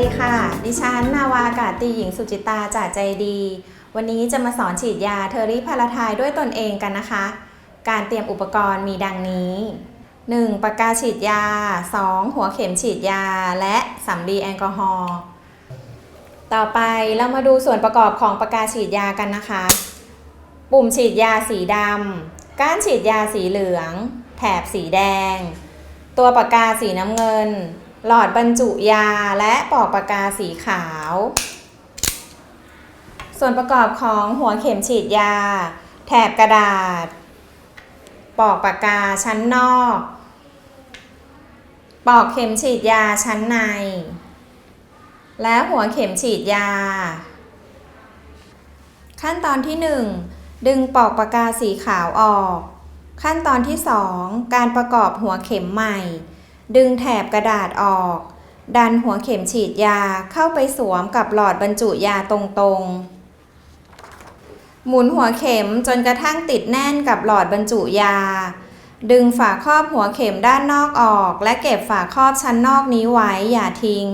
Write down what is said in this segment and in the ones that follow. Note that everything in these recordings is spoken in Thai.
ดีค่ะ ดิฉันนาวาอากาศตีหญิงสุจิตาจากใจดี วันนี้จะมาสอนฉีดยาเทอริพาราไทายด้วยตนเองกันนะคะ การเตรียมอุปกรณ์มีดังนี้ 1. ปากกาฉีดยา 2. หัวเข็มฉีดยา และสำลีแอลกอฮอล์ ต่อไปเรามาดูส่วนประกอบของปากกาฉีดยากันนะคะ ปุ่มฉีดยาสีดำ ก้านฉีดยาสีเหลือง แถบสีแดง ตัวปากกาสีน้ำเงิน หลอดบรรจุยาและปอกปากกาสีขาว ส่วนประกอบของหัวเข็มฉีดยา แถบกระดาษ ปอกปากกาชั้นนอก ปอกเข็มฉีดยาชั้นใน และหัวเข็มฉีดยา ขั้นตอนที่ 1 ดึงปอกปากกาสีขาวออก ขั้นตอนที่ 2 การประกอบหัวเข็มใหม่ ดึงแถบกระดาษออก ดันหัวเข็มฉีดยาเข้าไปสวมกับหลอดบรรจุยาตรงๆ หมุนหัวเข็มจนกระทั่งติดแน่นกับหลอดบรรจุยา ดึงฝาครอบหัวเข็มด้านนอกออก และเก็บฝาครอบชั้นนอกนี้ไว้อย่าทิ้ง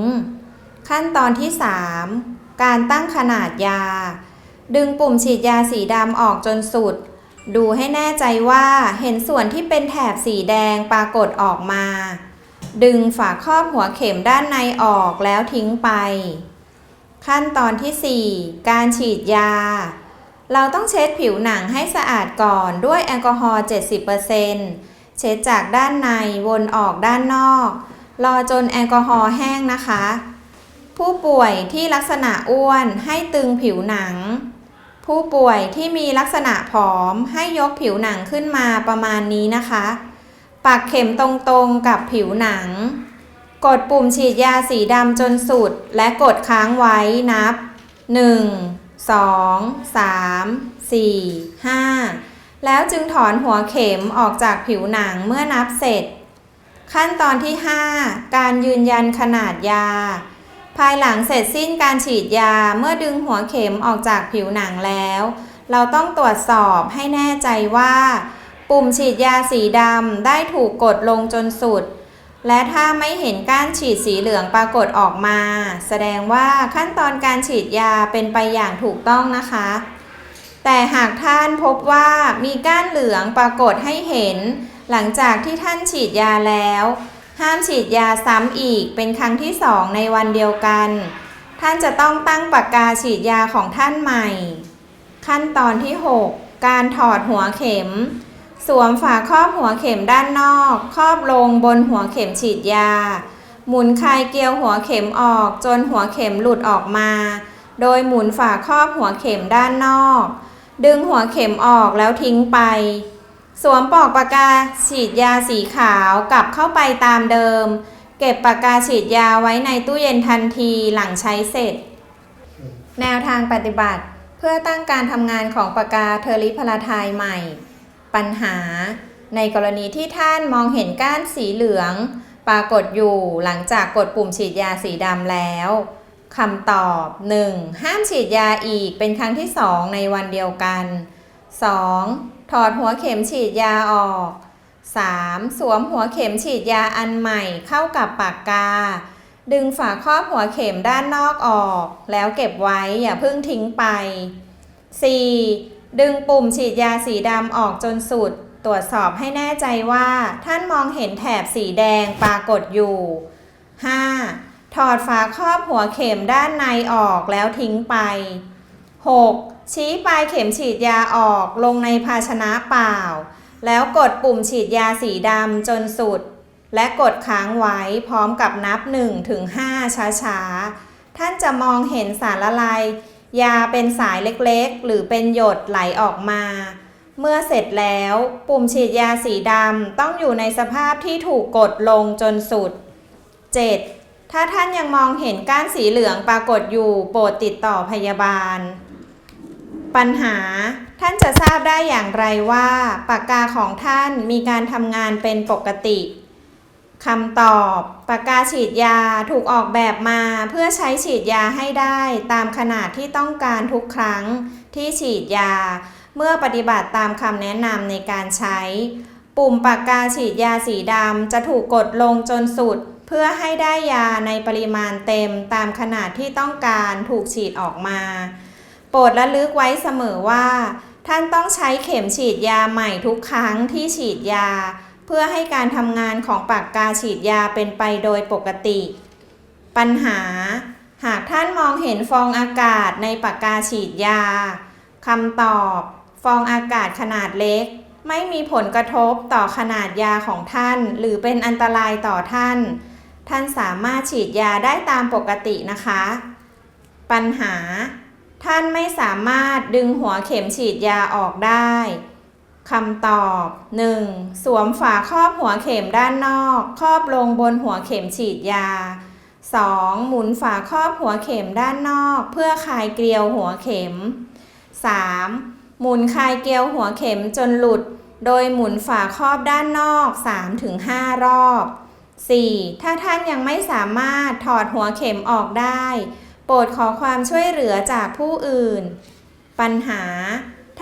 ขั้นตอนที่ 3 การตั้งขนาดยา ดึงปุ่มฉีดยาสีดำออกจนสุดดูให้แน่ใจว่าเห็นส่วนที่เป็นแถบสีแดงปรากฏออกมา ดึงฝาครอบหัวเข็มด้านในออกแล้วทิ้งไป ขั้นตอนที่ 4 การฉีดยา เราต้องเช็ดผิวหนังให้สะอาดก่อนด้วยแอลกอฮอล์ 70%เช็ดจากด้านในวนออกด้านนอก รอจนแอลกอฮอล์แห้งนะคะ ผู้ป่วยที่ลักษณะอ้วนให้ตึงผิวหนัง ผู้ป่วยที่มีลักษณะผอมให้ยกผิวหนังขึ้นมาประมาณนี้นะคะ ปักเข็มตรงๆกับผิวหนัง กดปุ่มฉีดยาสีดำจนสุด และกดค้างไว้นับ 1 2 3 4 5 แล้วจึงถอนหัวเข็มออกจากผิวหนังเมื่อนับเสร็จ ขั้นตอนที่ 5 การยืนยันขนาดยา ภายหลังเสร็จสิ้นการฉีดยาเมื่อดึงหัวเข็มออกจากผิวหนังแล้ว เราต้องตรวจสอบให้แน่ใจว่า ปุ่มฉีดยาสีดำได้ถูกกดลงจนสุด และถ้าไม่เห็นก้านฉีดสีเหลืองปรากฏออกมา แสดงว่าขั้นตอนการฉีดยาเป็นไปอย่างถูกต้องนะคะ แต่หากท่านพบว่ามีก้านเหลืองปรากฏให้เห็น หลังจากที่ท่านฉีดยาแล้ว ห้ามฉีดยาซ้ำอีกเป็นครั้งที่สองในวันเดียวกัน ท่านจะต้องตั้งปากกาฉีดยาของท่านใหม่ ขั้นตอนที่ 6 การถอดหัวเข็ม สวมฝาครอบหัวเข็มด้านนอก ครอบลงบนหัวเข็มฉีดยา หมุนคลายเกลียวหัวเข็มออกจนหัวเข็มหลุดออกมา โดยหมุนฝาครอบหัวเข็มด้านนอก ดึงหัวเข็มออกแล้วทิ้งไป สวมปลอกปากกาฉีดยาสีขาวกลับเข้าไปตามเดิม เก็บปากกาฉีดยาไว้ในตู้เย็นทันทีหลังใช้เสร็จ แนวทางปฏิบัติเพื่อตั้งการทำงานของปากกาเทอริพาราไทยใหม่ ปัญหา ในกรณีที่ท่านมองเห็นก้านสีเหลือง ปรากฏอยู่หลังจากกดปุ่มฉีดยาสีดำแล้วคำตอบ 1. ห้ามฉีดยาอีกเป็นครั้งที่ 2 ในวันเดียวกัน 2. ถอดหัวเข็มฉีดยาออก 3. สวมหัวเข็มฉีดยาอันใหม่เข้ากับปากกา ดึงฝาครอบหัวเข็มด้านนอกออก แล้วเก็บไว้อย่าเพิ่งทิ้งไป 4. ดึงปุ่มฉีดยาสีดำออกจนสุด ตรวจสอบให้แน่ใจว่า ท่านมองเห็นแถบสีแดงปรากฏอยู่ 5. ถอดฝาครอบหัวเข็มด้านในออกแล้วทิ้งไป 6. ชี้ปลายเข็มฉีดยาออกลงในภาชนะเปล่า แล้วกดปุ่มฉีดยาสีดำจนสุด และกดค้างไว้พร้อมกับนับ1ถึง5ช้าๆ ท่านจะมองเห็นสารละลาย ยาเป็นสายเล็กๆ หรือเป็นหยดไหลออกมา เมื่อเสร็จแล้ว ปุ่มฉีดยาสีดำต้องอยู่ในสภาพที่ถูกกดลงจนสุด 7. ถ้าท่านยังมองเห็นก้านสีเหลืองปรากฏอยู่โปรดติดต่อพยาบาล ปัญหาท่านจะทราบได้อย่างไรว่า ปากกาของท่านมีการทำงานเป็นปกติ คำตอบปากกาฉีดยาถูกออกแบบมาเพื่อใช้ฉีดยาให้ได้ตามขนาดที่ต้องการทุกครั้งที่ฉีดยา เมื่อปฏิบัติตามคำแนะนำในการใช้ ปุ่มปากกาฉีดยาสีดำจะถูกกดลงจนสุด เพื่อให้ได้ยาในปริมาณเต็มตามขนาดที่ต้องการถูกฉีดออกมา โปรดระลึกไว้เสมอว่า ท่านต้องใช้เข็มฉีดยาใหม่ทุกครั้งที่ฉีดยา เพื่อให้การทำงานของปากกาฉีดยาเป็นไปโดยปกติ ปัญหา หากท่านมองเห็นฟองอากาศในปากกาฉีดยาคำตอบ ฟองอากาศขนาดเล็ก ไม่มีผลกระทบต่อขนาดยาของท่าน หรือเป็นอันตรายต่อท่าน ท่านสามารถฉีดยาได้ตามปกตินะคะ ปัญหา ท่านไม่สามารถดึงหัวเข็มฉีดยาออกได้ คำตอบ 1. สวมฝาครอบหัวเข็มด้านนอก ครอบลงบนหัวเข็มฉีดยา 2. หมุนฝาครอบหัวเข็มด้านนอก เพื่อคลายเกลียวหัวเข็ม 3. หมุนคลายเกลียวหัวเข็มจนหลุด โดยหมุนฝาครอบด้านนอก 3-5 รอบ 4. ถ้าท่านยังไม่สามารถถอดหัวเข็มออกได้ โปรดขอความช่วยเหลือจากผู้อื่น ปัญหา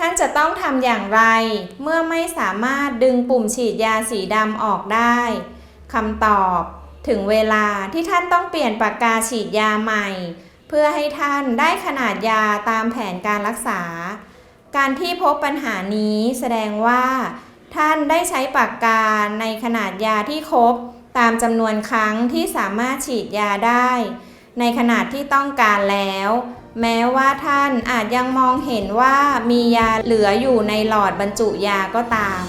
ท่านจะต้องทำอย่างไร เมื่อไม่สามารถดึงปุ่มฉีดยาสีดำออกได้คำตอบถึงเวลาที่ท่านต้องเปลี่ยนปากกาฉีดยาใหม่ เพื่อให้ท่านได้ขนาดยาตามแผนการรักษา การที่พบปัญหานี้แสดงว่า ท่านได้ใช้ปากกาในขนาดยาที่ครบ ตามจำนวนครั้งที่สามารถฉีดยาได้ ในขนาดที่ต้องการแล้ว แม้ว่าท่านอาจยังมองเห็นว่ามียาเหลืออยู่ในหลอดบรรจุยาก็ตาม